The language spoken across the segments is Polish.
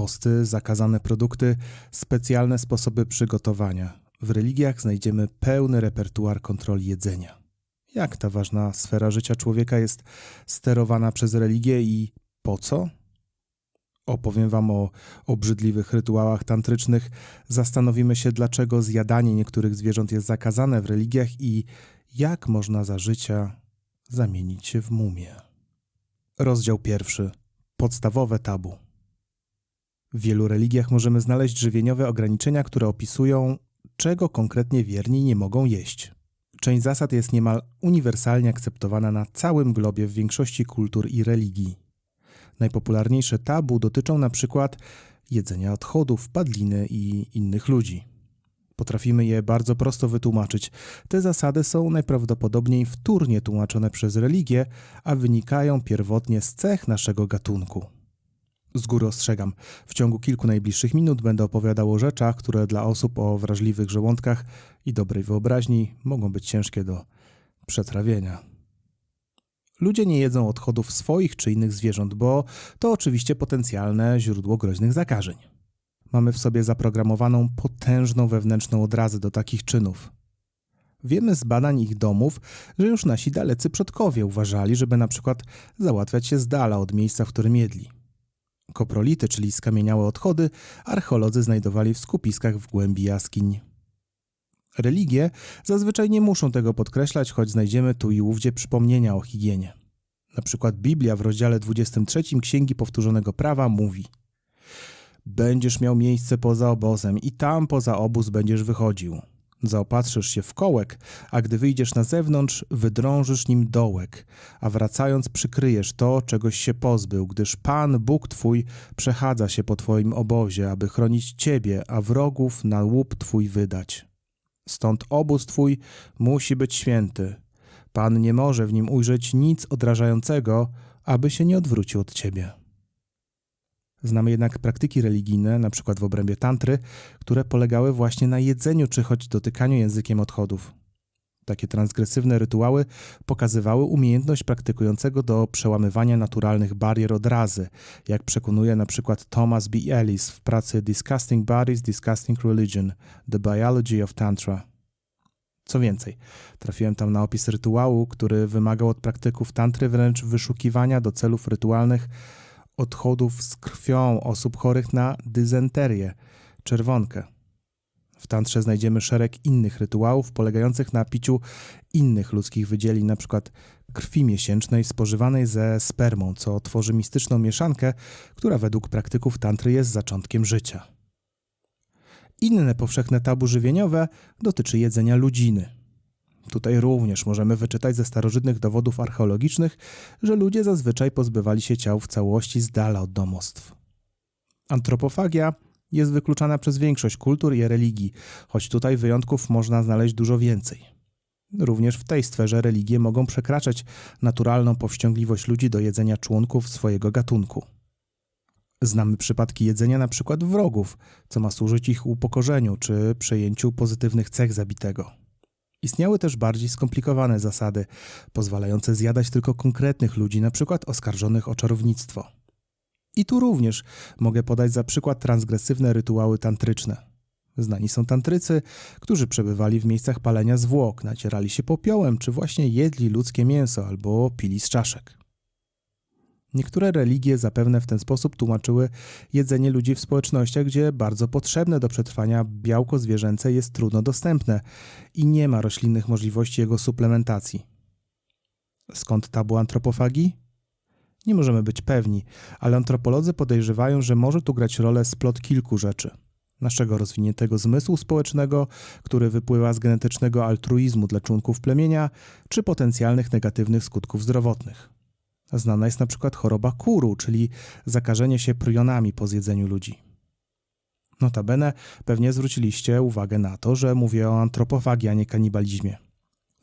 posty, zakazane produkty, specjalne sposoby przygotowania. W religiach znajdziemy pełny repertuar kontroli jedzenia. Jak ta ważna sfera życia człowieka jest sterowana przez religię i po co? Opowiem Wam o obrzydliwych rytuałach tantrycznych, zastanowimy się, dlaczego zjadanie niektórych zwierząt jest zakazane w religiach i jak można za życia zamienić się w mumię. Rozdział pierwszy. Podstawowe tabu. W wielu religiach możemy znaleźć żywieniowe ograniczenia, które opisują, czego konkretnie wierni nie mogą jeść. Część zasad jest niemal uniwersalnie akceptowana na całym globie w większości kultur i religii. Najpopularniejsze tabu dotyczą przykład jedzenia odchodów, padliny i innych ludzi. Potrafimy je bardzo prosto wytłumaczyć. Te zasady są najprawdopodobniej wtórnie tłumaczone przez religię, a wynikają pierwotnie z cech naszego gatunku. Z góry ostrzegam, w ciągu kilku najbliższych minut będę opowiadał o rzeczach, które dla osób o wrażliwych żołądkach i dobrej wyobraźni mogą być ciężkie do przetrawienia. Ludzie nie jedzą odchodów swoich czy innych zwierząt, bo to oczywiście potencjalne źródło groźnych zakażeń. Mamy w sobie zaprogramowaną potężną wewnętrzną odrazę do takich czynów. Wiemy z badań ich domów, że już nasi dalecy przodkowie uważali, żeby na przykład załatwiać się z dala od miejsca, w którym jedli. Koprolity, czyli skamieniałe odchody, archeolodzy znajdowali w skupiskach w głębi jaskiń. Religie zazwyczaj nie muszą tego podkreślać, choć znajdziemy tu i ówdzie przypomnienia o higienie. Na przykład Biblia w rozdziale 23 Księgi Powtórzonego Prawa mówi Będziesz miał miejsce poza obozem i tam poza obóz będziesz wychodził. Zaopatrzysz się w kołek, a gdy wyjdziesz na zewnątrz, wydrążysz nim dołek, a wracając przykryjesz to, czegoś się pozbył, gdyż Pan, Bóg Twój, przechadza się po Twoim obozie, aby chronić Ciebie, a wrogów na łup Twój wydać. Stąd obóz Twój musi być święty. Pan nie może w nim ujrzeć nic odrażającego, aby się nie odwrócił od Ciebie. Znamy jednak praktyki religijne, przykład w obrębie tantry, które polegały właśnie na jedzeniu czy choć dotykaniu językiem odchodów. Takie transgresywne rytuały pokazywały umiejętność praktykującego do przełamywania naturalnych barier odrazy, jak przekonuje przykład Thomas B. Ellis w pracy Disgusting Bodies, Disgusting Religion – The Biology of Tantra. Co więcej, trafiłem tam na opis rytuału, który wymagał od praktyków tantry wręcz wyszukiwania do celów rytualnych odchodów z krwią osób chorych na dysenterię, czerwonkę. W tantrze znajdziemy szereg innych rytuałów polegających na piciu innych ludzkich wydzielin, np. krwi miesięcznej spożywanej ze spermą, co tworzy mistyczną mieszankę, która według praktyków tantry jest zaczątkiem życia. Inne powszechne tabu żywieniowe dotyczy jedzenia ludziny – Tutaj również możemy wyczytać ze starożytnych dowodów archeologicznych, że ludzie zazwyczaj pozbywali się ciał w całości z dala od domostw. Antropofagia jest wykluczana przez większość kultur i religii, choć tutaj wyjątków można znaleźć dużo więcej. Również w tej sferze religie mogą przekraczać naturalną powściągliwość ludzi do jedzenia członków swojego gatunku. Znamy przypadki jedzenia przykład wrogów, co ma służyć ich upokorzeniu czy przejęciu pozytywnych cech zabitego. Istniały też bardziej skomplikowane zasady, pozwalające zjadać tylko konkretnych ludzi, np. oskarżonych o czarownictwo. I tu również mogę podać za przykład transgresywne rytuały tantryczne. Znani są tantrycy, którzy przebywali w miejscach palenia zwłok, nacierali się popiołem, czy właśnie jedli ludzkie mięso albo pili z czaszek. Niektóre religie zapewne w ten sposób tłumaczyły jedzenie ludzi w społecznościach, gdzie bardzo potrzebne do przetrwania białko zwierzęce jest trudno dostępne i nie ma roślinnych możliwości jego suplementacji. Skąd tabu antropofagii? Nie możemy być pewni, ale antropolodzy podejrzewają, że może tu grać rolę splot kilku rzeczy. Naszego rozwiniętego zmysłu społecznego, który wypływa z genetycznego altruizmu dla członków plemienia, czy potencjalnych negatywnych skutków zdrowotnych. Znana jest na przykład choroba kuru, czyli zakażenie się prionami po zjedzeniu ludzi. Notabene pewnie zwróciliście uwagę na to, że mówię o antropofagii, a nie kanibalizmie.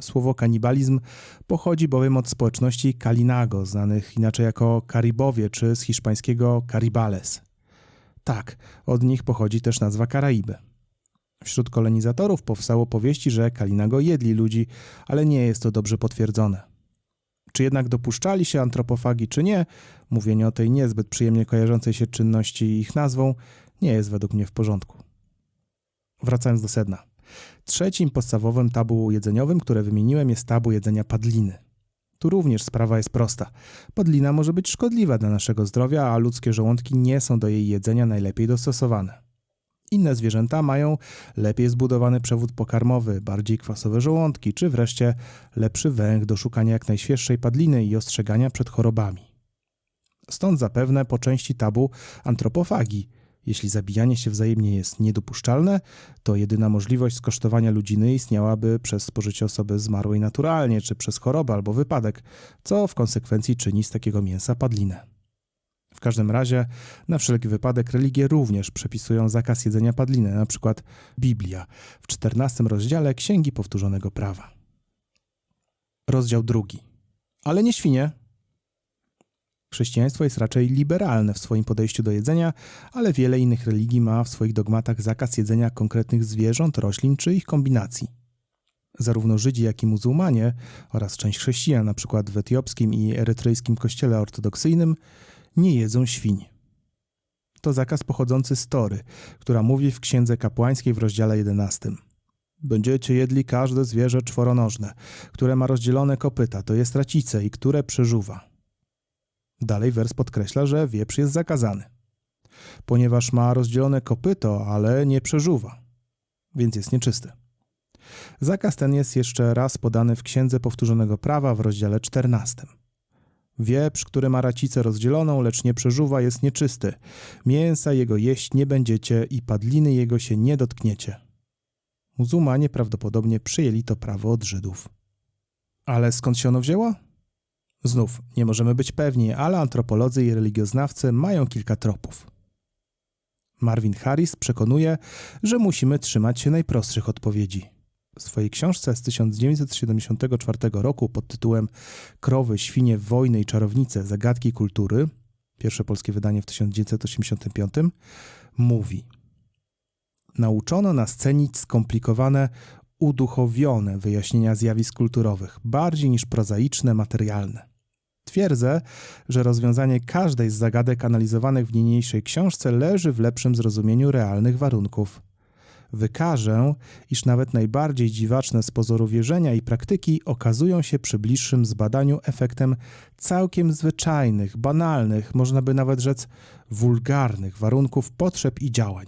Słowo kanibalizm pochodzi bowiem od społeczności Kalinago, znanych inaczej jako Karibowie, czy z hiszpańskiego Caribales. Tak, od nich pochodzi też nazwa Karaiby. Wśród kolonizatorów powstało powieści, że Kalinago jedli ludzi, ale nie jest to dobrze potwierdzone. Czy jednak dopuszczali się antropofagi, czy nie, mówienie o tej niezbyt przyjemnie kojarzącej się czynności i ich nazwą nie jest według mnie w porządku. Wracając do sedna. Trzecim podstawowym tabu jedzeniowym, które wymieniłem, jest tabu jedzenia padliny. Tu również sprawa jest prosta. Padlina może być szkodliwa dla naszego zdrowia, a ludzkie żołądki nie są do jej jedzenia najlepiej dostosowane. Inne zwierzęta mają lepiej zbudowany przewód pokarmowy, bardziej kwasowe żołądki, czy wreszcie lepszy węch do szukania jak najświeższej padliny i ostrzegania przed chorobami. Stąd zapewne po części tabu antropofagi. Jeśli zabijanie się wzajemnie jest niedopuszczalne, to jedyna możliwość skosztowania ludziny istniałaby przez spożycie osoby zmarłej naturalnie, czy przez chorobę albo wypadek, co w konsekwencji czyni z takiego mięsa padlinę. W każdym razie, na wszelki wypadek, religie również przepisują zakaz jedzenia padliny, na przykład Biblia w czternastym rozdziale Księgi Powtórzonego Prawa. Rozdział drugi. Ale nie świnie. Chrześcijaństwo jest raczej liberalne w swoim podejściu do jedzenia, ale wiele innych religii ma w swoich dogmatach zakaz jedzenia konkretnych zwierząt, roślin czy ich kombinacji. Zarówno Żydzi, jak i muzułmanie oraz część chrześcijan, przykład w etiopskim i erytrejskim kościele ortodoksyjnym, nie jedzą świń. To zakaz pochodzący z Tory, która mówi w Księdze Kapłańskiej w rozdziale 11. Będziecie jedli każde zwierzę czworonożne, które ma rozdzielone kopyta, to jest racice i które przeżuwa. Dalej wers podkreśla, że wieprz jest zakazany, ponieważ ma rozdzielone kopyto, ale nie przeżuwa, więc jest nieczysty. Zakaz ten jest jeszcze raz podany w Księdze Powtórzonego Prawa w rozdziale 14. Wieprz, który ma racicę rozdzieloną, lecz nie przeżuwa, jest nieczysty. Mięsa jego jeść nie będziecie i padliny jego się nie dotkniecie. Muzułmanie prawdopodobnie przyjęli to prawo od Żydów. Ale skąd się ono wzięło? Znów, nie możemy być pewni, ale antropolodzy i religioznawcy mają kilka tropów. Marvin Harris przekonuje, że musimy trzymać się najprostszych odpowiedzi. W swojej książce z 1974 roku pod tytułem Krowy, świnie, wojny i czarownice zagadki kultury, pierwsze polskie wydanie w 1985, mówi: Nauczono nas cenić skomplikowane, uduchowione wyjaśnienia zjawisk kulturowych, bardziej niż prozaiczne, materialne. Twierdzę, że rozwiązanie każdej z zagadek analizowanych w niniejszej książce leży w lepszym zrozumieniu realnych warunków wykażę, iż nawet najbardziej dziwaczne z pozoru wierzenia i praktyki okazują się przy bliższym zbadaniu efektem całkiem zwyczajnych, banalnych, można by nawet rzec wulgarnych warunków potrzeb i działań.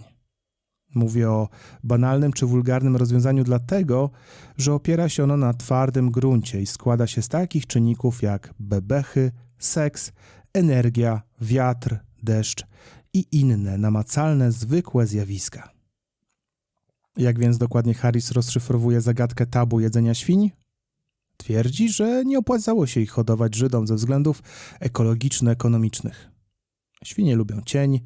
Mówię o banalnym czy wulgarnym rozwiązaniu dlatego, że opiera się ono na twardym gruncie i składa się z takich czynników jak bebechy, seks, energia, wiatr, deszcz i inne namacalne, zwykłe zjawiska. Jak więc dokładnie Harris rozszyfrowuje zagadkę tabu jedzenia świń? Twierdzi, że nie opłacało się ich hodować Żydom ze względów ekologiczno-ekonomicznych. Świnie lubią cień,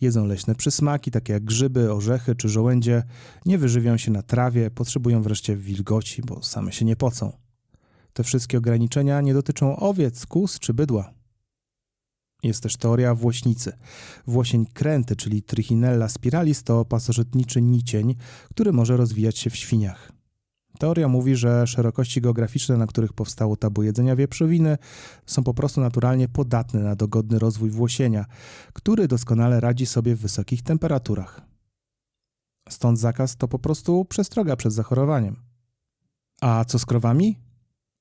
jedzą leśne przysmaki, takie jak grzyby, orzechy czy żołędzie, nie wyżywią się na trawie, potrzebują wreszcie wilgoci, bo same się nie pocą. Te wszystkie ograniczenia nie dotyczą owiec, kus czy bydła. Jest też teoria włośnicy. Włosień kręty, czyli Trichinella spiralis, to pasożytniczy nicień, który może rozwijać się w świniach. Teoria mówi, że szerokości geograficzne, na których powstało tabu jedzenia wieprzowiny, są po prostu naturalnie podatne na dogodny rozwój włosienia, który doskonale radzi sobie w wysokich temperaturach. Stąd zakaz to po prostu przestroga przed zachorowaniem. A co z krowami?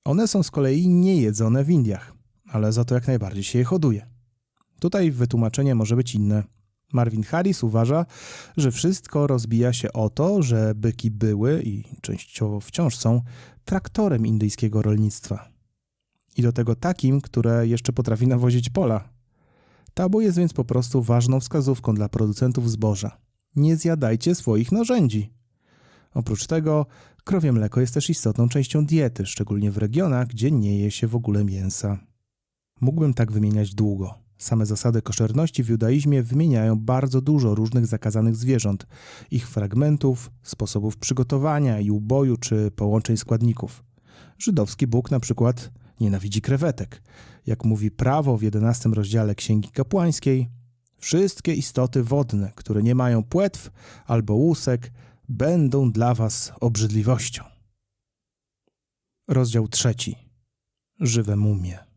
One są z kolei niejedzone w Indiach, ale za to jak najbardziej się je hoduje. Tutaj wytłumaczenie może być inne. Marvin Harris uważa, że wszystko rozbija się o to, że byki były i częściowo wciąż są traktorem indyjskiego rolnictwa. I do tego takim, które jeszcze potrafi nawozić pola. Tabu jest więc po prostu ważną wskazówką dla producentów zboża. Nie zjadajcie swoich narzędzi. Oprócz tego, krowie mleko jest też istotną częścią diety, szczególnie w regionach, gdzie nie je się w ogóle mięsa. Mógłbym tak wymieniać długo. Same zasady koszerności w judaizmie wymieniają bardzo dużo różnych zakazanych zwierząt, ich fragmentów, sposobów przygotowania i uboju czy połączeń składników. Żydowski Bóg na przykład nienawidzi krewetek. Jak mówi prawo w jedenastym rozdziale Księgi Kapłańskiej, wszystkie istoty wodne, które nie mają płetw albo łusek, będą dla was obrzydliwością. Rozdział trzeci. żywe mumie.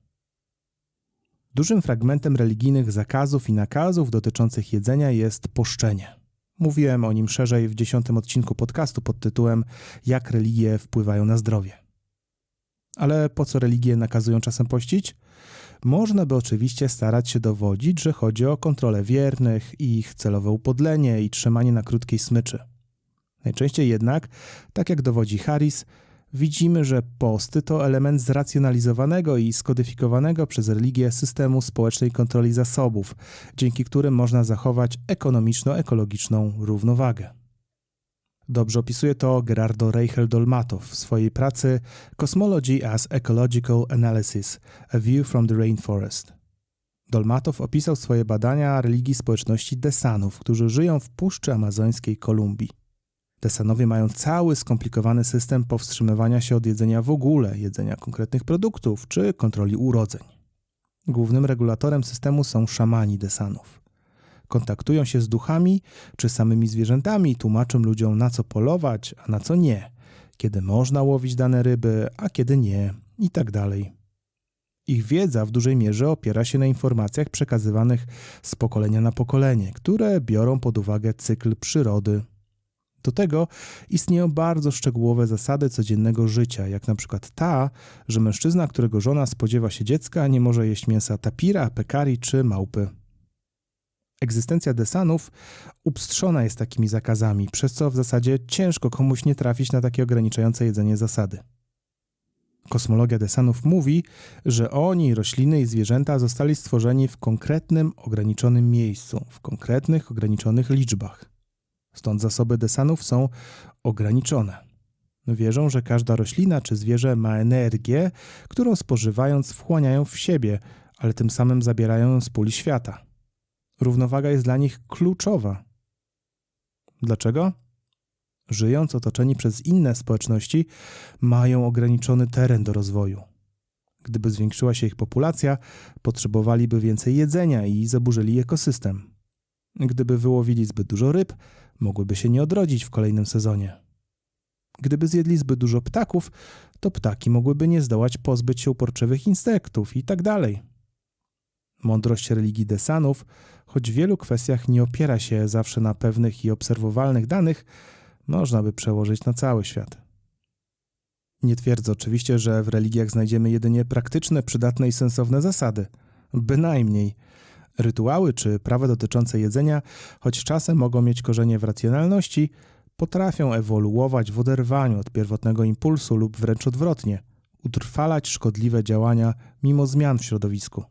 Dużym fragmentem religijnych zakazów i nakazów dotyczących jedzenia jest poszczenie. Mówiłem o nim szerzej w dziesiątym odcinku podcastu pod tytułem Jak religie wpływają na zdrowie. Ale po co religie nakazują czasem pościć? Można by oczywiście starać się dowodzić, że chodzi o kontrolę wiernych, ich celowe upodlenie i trzymanie na krótkiej smyczy. Najczęściej jednak, tak jak dowodzi Harris, widzimy, że posty to element zracjonalizowanego i skodyfikowanego przez religię systemu społecznej kontroli zasobów, dzięki którym można zachować ekonomiczno-ekologiczną równowagę. Dobrze opisuje to Gerardo Reichel Dolmatow w swojej pracy Cosmology as Ecological Analysis – A View from the Rainforest. Dolmatow opisał swoje badania religii społeczności Desanów, którzy żyją w Puszczy Amazońskiej Kolumbii. Desanowie mają cały skomplikowany system powstrzymywania się od jedzenia w ogóle, jedzenia konkretnych produktów czy kontroli urodzeń. Głównym regulatorem systemu są szamani Desanów. Kontaktują się z duchami czy samymi zwierzętami, tłumaczą ludziom na co polować, a na co nie, kiedy można łowić dane ryby, a kiedy nie, i tak. Ich wiedza w dużej mierze opiera się na informacjach przekazywanych z pokolenia na pokolenie, które biorą pod uwagę cykl przyrody do tego istnieją bardzo szczegółowe zasady codziennego życia, jak na przykład ta, że mężczyzna, którego żona spodziewa się dziecka, nie może jeść mięsa tapira, pekari czy małpy. Egzystencja desanów upstrzona jest takimi zakazami, przez co w zasadzie ciężko komuś nie trafić na takie ograniczające jedzenie zasady. Kosmologia desanów mówi, że oni, rośliny i zwierzęta zostali stworzeni w konkretnym, ograniczonym miejscu, w konkretnych, ograniczonych liczbach. Stąd zasoby desanów są ograniczone. Wierzą, że każda roślina czy zwierzę ma energię, którą spożywając wchłaniają w siebie, ale tym samym zabierają ją z puli świata. Równowaga jest dla nich kluczowa. Dlaczego? Żyjąc otoczeni przez inne społeczności, mają ograniczony teren do rozwoju. Gdyby zwiększyła się ich populacja, potrzebowaliby więcej jedzenia i zaburzyli ekosystem. Gdyby wyłowili zbyt dużo ryb, mogłyby się nie odrodzić w kolejnym sezonie. Gdyby zjedli zbyt dużo ptaków, to ptaki mogłyby nie zdołać pozbyć się uporczywych insektów i tak dalej. Mądrość religii Desanów, choć w wielu kwestiach nie opiera się zawsze na pewnych i obserwowalnych danych, można by przełożyć na cały świat. Nie twierdzę oczywiście, że w religiach znajdziemy jedynie praktyczne, przydatne i sensowne zasady. Bynajmniej – Rytuały czy prawa dotyczące jedzenia, choć czasem mogą mieć korzenie w racjonalności, potrafią ewoluować w oderwaniu od pierwotnego impulsu lub wręcz odwrotnie, utrwalać szkodliwe działania mimo zmian w środowisku.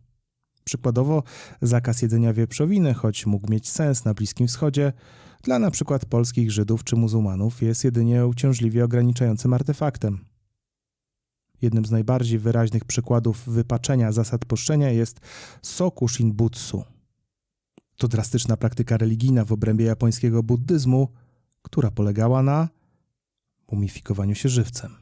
Przykładowo, zakaz jedzenia wieprzowiny, choć mógł mieć sens na Bliskim Wschodzie, dla przykład polskich Żydów czy muzułmanów jest jedynie uciążliwie ograniczającym artefaktem. Jednym z najbardziej wyraźnych przykładów wypaczenia zasad poszczenia jest soku shinbutsu. To drastyczna praktyka religijna w obrębie japońskiego buddyzmu, która polegała na mumifikowaniu się żywcem.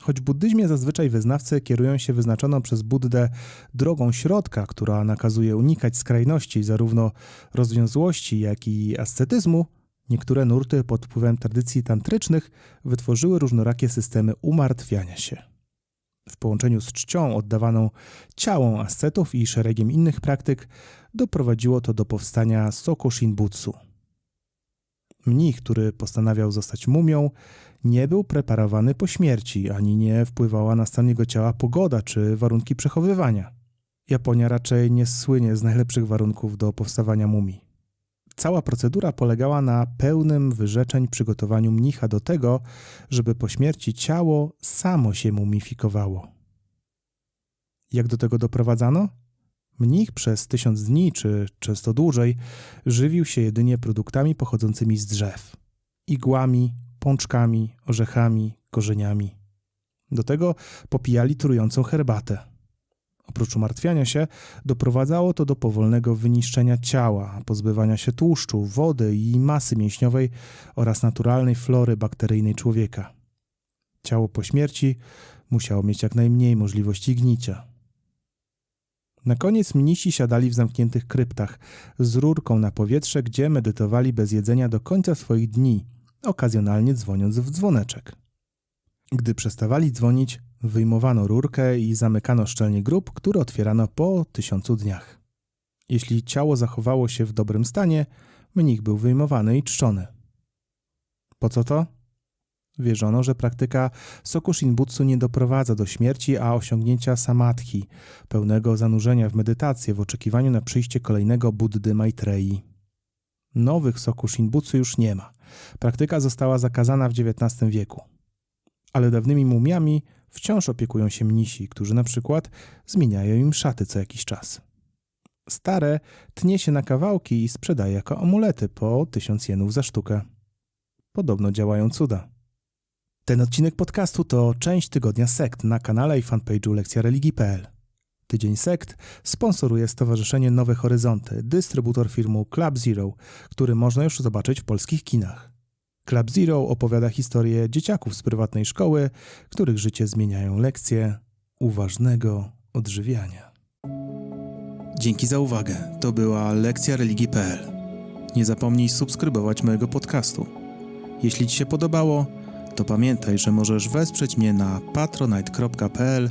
Choć w buddyzmie zazwyczaj wyznawcy kierują się wyznaczoną przez Buddę drogą środka, która nakazuje unikać skrajności zarówno rozwiązłości, jak i ascetyzmu, Niektóre nurty pod wpływem tradycji tantrycznych wytworzyły różnorakie systemy umartwiania się. W połączeniu z czcią oddawaną ciałom ascetów i szeregiem innych praktyk doprowadziło to do powstania Soku Shinbutsu. Mnich, który postanawiał zostać mumią, nie był preparowany po śmierci, ani nie wpływała na stan jego ciała pogoda czy warunki przechowywania. Japonia raczej nie słynie z najlepszych warunków do powstawania mumii. Cała procedura polegała na pełnym wyrzeczeń przygotowaniu mnicha do tego, żeby po śmierci ciało samo się mumifikowało. Jak do tego doprowadzano? Mnich przez tysiąc dni, czy często dłużej, żywił się jedynie produktami pochodzącymi z drzew igłami, pączkami, orzechami, korzeniami. Do tego popijali trującą herbatę. Oprócz umartwiania się, doprowadzało to do powolnego wyniszczenia ciała, pozbywania się tłuszczu, wody i masy mięśniowej oraz naturalnej flory bakteryjnej człowieka. Ciało po śmierci musiało mieć jak najmniej możliwości gnicia. Na koniec mnisi siadali w zamkniętych kryptach z rurką na powietrze, gdzie medytowali bez jedzenia do końca swoich dni, okazjonalnie dzwoniąc w dzwoneczek. Gdy przestawali dzwonić, Wyjmowano rurkę i zamykano szczelnie grób, który otwierano po tysiącu dniach. Jeśli ciało zachowało się w dobrym stanie, mnich był wyjmowany i czczony. Po co to? Wierzono, że praktyka Sokushinbutsu nie doprowadza do śmierci, a osiągnięcia samadhi, pełnego zanurzenia w medytację w oczekiwaniu na przyjście kolejnego Buddy Maitreyi. Nowych Sokushinbutsu już nie ma. Praktyka została zakazana w XIX wieku. Ale dawnymi mumiami wciąż opiekują się mnisi, którzy na przykład zmieniają im szaty co jakiś czas. Stare tnie się na kawałki i sprzedaje jako amulety po tysiąc jenów za sztukę. Podobno działają cuda. Ten odcinek podcastu to część tygodnia sekt na kanale i fanpage'u Lekcja Religii.pl. Tydzień sekt sponsoruje Stowarzyszenie Nowe Horyzonty, dystrybutor filmu Club Zero, który można już zobaczyć w polskich kinach. Club Zero opowiada historię dzieciaków z prywatnej szkoły, których życie zmieniają lekcje uważnego odżywiania. Dzięki za uwagę. To była Lekcja Religii.pl. Nie zapomnij subskrybować mojego podcastu. Jeśli Ci się podobało, to pamiętaj, że możesz wesprzeć mnie na patronite.pl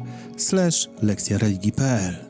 lekcja religii.pl